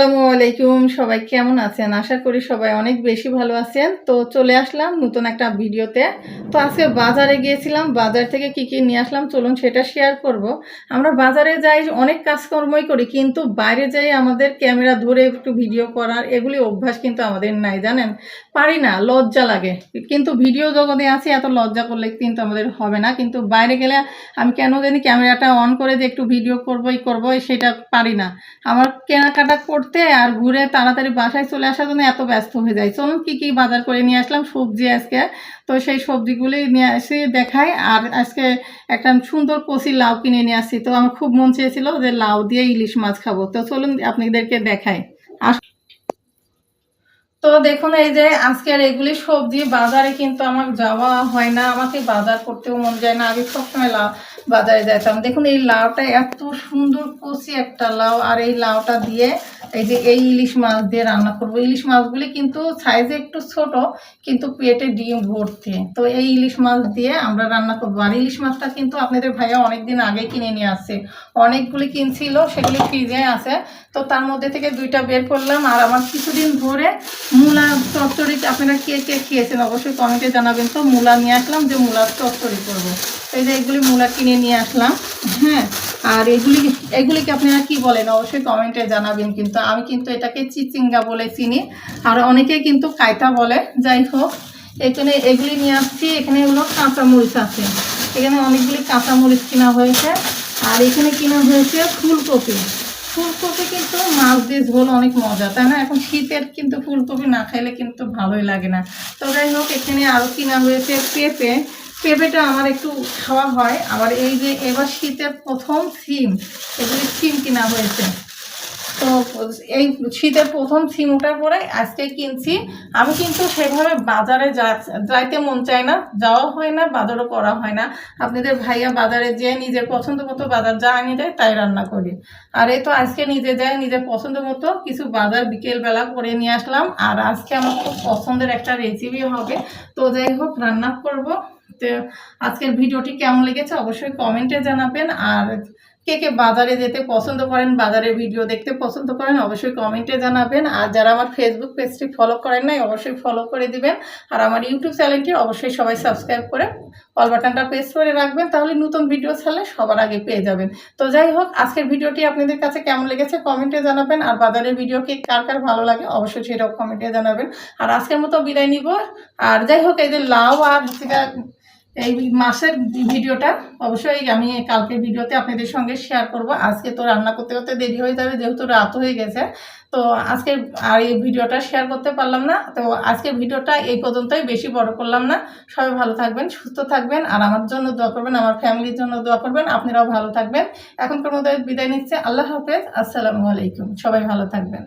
আসসালামু আলাইকুম, সবাই কেমন আছেন? আশা করি সবাই অনেক বেশি ভালো আছেন। তো চলে আসলাম নতুন একটা ভিডিওতে। তো আজকে বাজারে গিয়েছিলাম, বাজার থেকে কি কি নিয়ে আসলাম চলুন সেটা শেয়ার করব। আমরা বাজারে যাই, অনেক কাজকর্মই করি, কিন্তু বাইরে যাই আমাদের ক্যামেরা ধরে একটু ভিডিও করার এগুলি অভ্যাস কিন্তু আমাদের নাই, জানেন? পারি না, লজ্জা লাগে। কিন্তু ভিডিও জগতে আছি, এত লজ্জা করলে কিন্তু আমাদের হবে না। কিন্তু বাইরে গেলে আমি কেন জানি ক্যামেরাটা অন করে যে একটু ভিডিও করবোই করব সেটা পারি না। আমার কেনাকাটা করতে আর ঘুরে তাড়াতাড়ি বাসায় চলে আসার জন্য এত ব্যস্ত হয়ে যায়। চলুন কি কি বাজার করে নিয়ে আসলাম, সবজি আজকে। তো সেই সবজিগুলি নিয়ে এসে দেখাই। আর আজকে একটা সুন্দর কচি লাউ কিনে নিয়ে আসছি। তো আমার খুব মন চেয়েছিল যে লাউ দিয়ে ইলিশ মাছ খাব। তো চলুন আপনাদেরকে দেখাই। আস- তো দেখুন, এই যে আজকের এগুলি সবজি, বাজারে কিন্তু আমার যাওয়া হয় না। আমাকে বাজার করতেও মন যায় না। আগে সবসময় লাউ বাজারে যেতাম দেখুন, এই লাউটা এত সুন্দর কচি একটা লাউ। আর এই লাউটা দিয়ে এই যে এই ইলিশ মাছ দিয়ে রান্না করব। ইলিশ মাছগুলি কিন্তু সাইজে একটু ছোট, কিন্তু পেটে ডিম ভর্তি। তো এই ইলিশ মাছ দিয়ে আমরা রান্না করব। আর ইলিশ মাছটা কিন্তু আপনাদের ভাইয়া অনেকদিন আগে কিনে নিয়ে আসছে। অনেকগুলি কিনছিল, সেগুলি ফ্রিজে আছে। তো তার মধ্যে থেকে দুইটা বের করলাম। আর আমার কিছুদিন ধরে মূলা চচ্চড়ি, আপনারা কে কে খেয়েছেন অবশ্যই কমেন্টে জানাবেন তো। মূলা নিয়ে আসলাম যে মূলার চচ্চড়ি করব। এই যে এগুলি মূলা কিনে নিয়ে আসলাম। হ্যাঁ আর এগুলি, এগুলিকে আপনারা কি বলেন? অবশ্যই কমেন্টে জানাবেন কিন্তু। আমি কিন্তু এটাকে চিচিঙ্গা বলে চিনি। আর অনেকে কিন্তু কায়তা বলে। যাই হোক, এখানে এগুলি নিয়ে আসছি। এখানে হলো কাঁচামরিচ আছে। এখানে অনেকগুলি কাঁচামরিচ কেনা হয়েছে। আর এখানে কেনা হয়েছে ফুলকপি। ফুলকপি কিন্তু মাছ দিয়ে ঝোল অনেক মজা, তাই না? এখন শীতের কিন্তু ফুলকপি না খাইলে কিন্তু ভালোই লাগে না। তো যাই হোক, এখানে আরও কেনা হয়েছে পেঁপে। পেঁপেটা আমার একটু খাওয়া হয়। আবার এই যে এবার শীতের প্রথম সিম, এগুলি সিম কিনা হয়েছে। তো এই শীতের প্রথম সিম ওঠার পরে আজকে কিনছি। আমি কিন্তু সেভাবে বাজারে যাইতে মন চায় না, যাওয়া হয় না, বাজারও করা হয় না। আপনাদের ভাইয়া বাজারে যেয়ে নিজের পছন্দ মতো বাজার যা আনি দেয় তাই রান্না করি। আর এই তো আজকে নিজে যাই নিজের পছন্দ মতো কিছু বাজার বিকেলবেলা করে নিয়ে আসলাম। আর আজকে আমার খুব পছন্দের একটা রেসিপি হবে। তো যাই হোক, রান্না করব। আজকের ভিডিওটি কেমন লেগেছে অবশ্যই কমেন্টে জানাবেন। আর কে কে বাজারে যেতে পছন্দ করেন, বাজারের ভিডিও দেখতে পছন্দ করেন, অবশ্যই কমেন্টে জানাবেন। আর যারা আমার ফেসবুক পেজটি ফলো করেন নাই, অবশ্যই ফলো করে দিবেন। আর আমার ইউটিউব চ্যানেলটি অবশ্যই সবাই সাবস্ক্রাইব করে অল বাটনটা প্রেস করে রাখবেন, তাহলে নতুন ভিডিও ছাড়লে সবার আগে পেয়ে যাবেন। তো যাই হোক, আজকের ভিডিওটি আপনাদের কাছে কেমন লেগেছে কমেন্টে জানাবেন। আর বাজারের ভিডিও কি কার কার ভালো লাগে অবশ্যই সেটাও কমেন্টে জানাবেন। আর আজকের মতো বিদায় নিব। আর যাই হোক, এই যে লাউ আর হচ্ছে এই মাসের ভিডিওটা অবশ্যই আমি কালকে ভিডিওতে আপনাদের সঙ্গে শেয়ার করব। আজকে তো রান্না করতে করতে দেরি হয়ে যাবে, যেহেতু রাত হয়ে গেছে। তো আজকে আর এই ভিডিওটা শেয়ার করতে পারলাম না। তো আজকের ভিডিওটা এই পর্যন্তই, বেশি বড় করলাম না। সবাই ভালো থাকবেন, সুস্থ থাকবেন, আর আমার জন্য দোয়া করবেন, আমার ফ্যামিলির জন্য দোয়া করবেন, আপনারাও ভালো থাকবেন। এখনকার মতো বিদায় নিচ্ছে, আল্লাহ হাফেজ, আসসালামু আলাইকুম, সবাই ভালো থাকবেন।